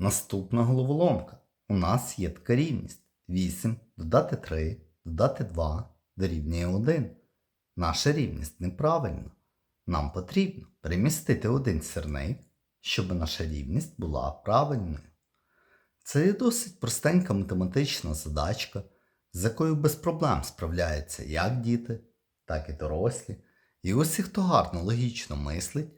Наступна головоломка. У нас є така рівність. 8 додати 3, додати 2 дорівнює 1. Наша рівність неправильна. Нам потрібно перемістити один сірник, щоб наша рівність була правильною. Це є досить простенька математична задачка, з якою без проблем справляються як діти, так і дорослі. І усі, хто гарно логічно мислить,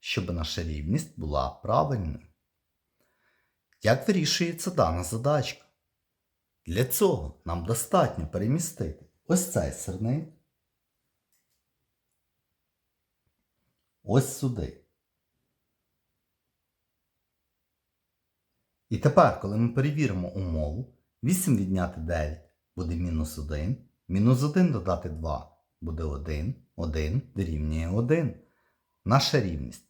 щоб наша рівність була правильною. Як вирішується дана задачка? Для цього нам достатньо перемістити ось цей сирник ось сюди. І тепер, коли ми перевіримо умову, 8 відняти 9 буде мінус 1, мінус 1 додати 2 буде 1, 1 дорівнює 1. Наша рівність